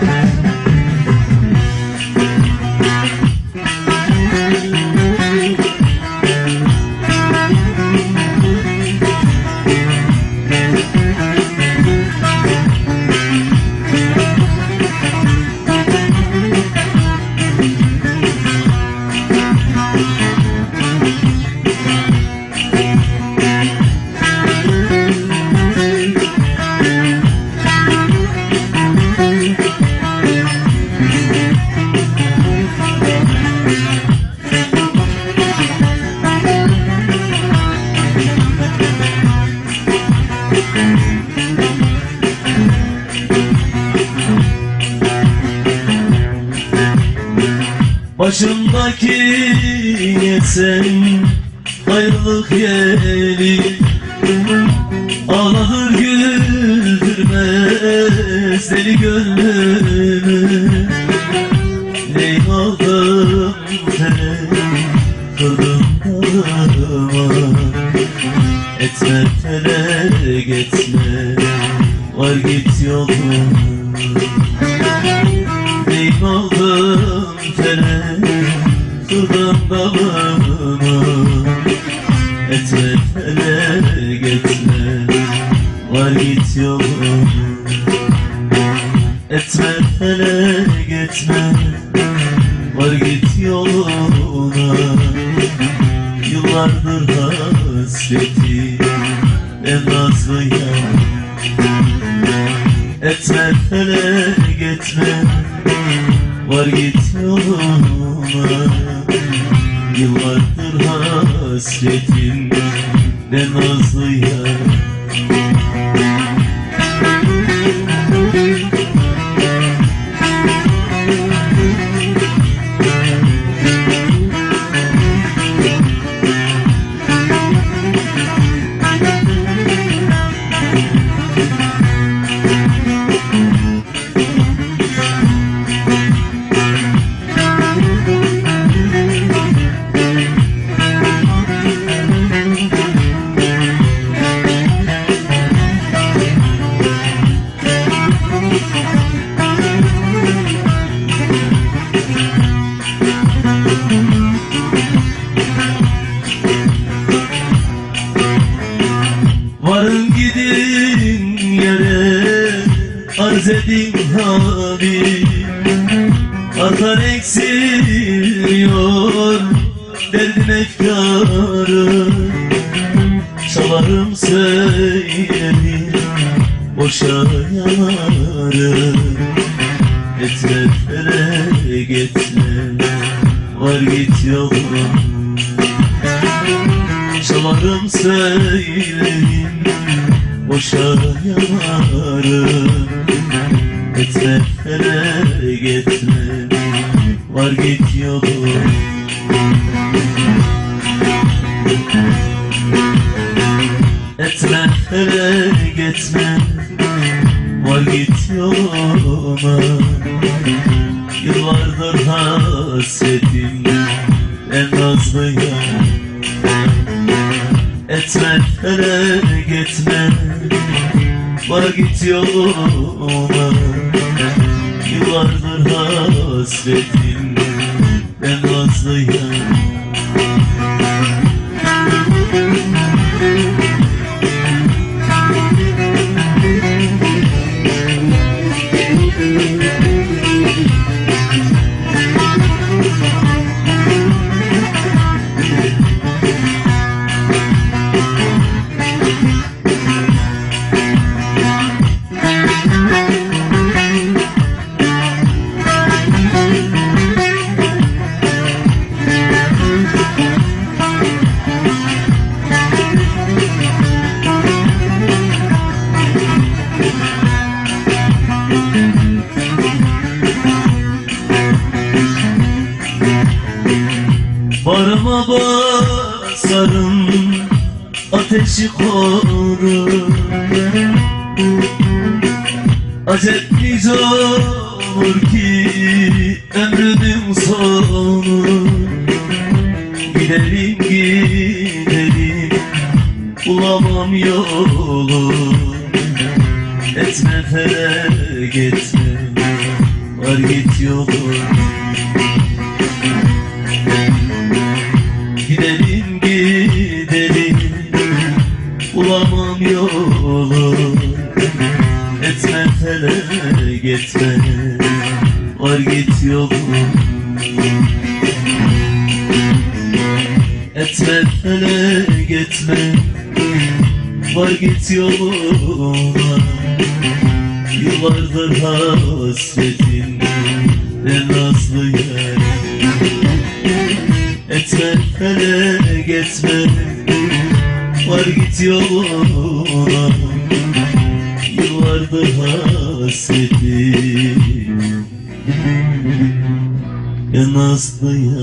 Bye. Başımdaki yesen ayrılık yeli Ağlatır güldürmez deli gönlümü. Seni kırdım dağıma Etme felek etme var git yoluma Neyim Etme felek etme Var git yoluna. Yıllardır hasreti En nazlı yan Etme felek etme Var git yoluna. Yıllardır hasretim Ne nazlı yar hali Artar eksiliyor Derdin efkarı Çalarım söylerim Boşa yanarım. Etme felek etme Var git yolum. Çalarım söylerim Boşa yanarım Felek etme Var git yolum. Etme felek etme Var git yoluma. Yıllardır hasretim En nazlı yar Etme felek etme Var git yoluma Yıllardır hasretim Ben nazlı Barıma basarım ateşi koru Acep nice olur ki ömrümün sonu. Gidelim gidelim bulamam yolu. Etme felek etme Var git yoluna Bulamam yolu. Etme felek etme Var git yoluna Etme felek etme Var git yoluna Yıllardır hasretin En nazlı yer Etme felek etme Var git yoluna Yıllardır hasretin En nazlı yer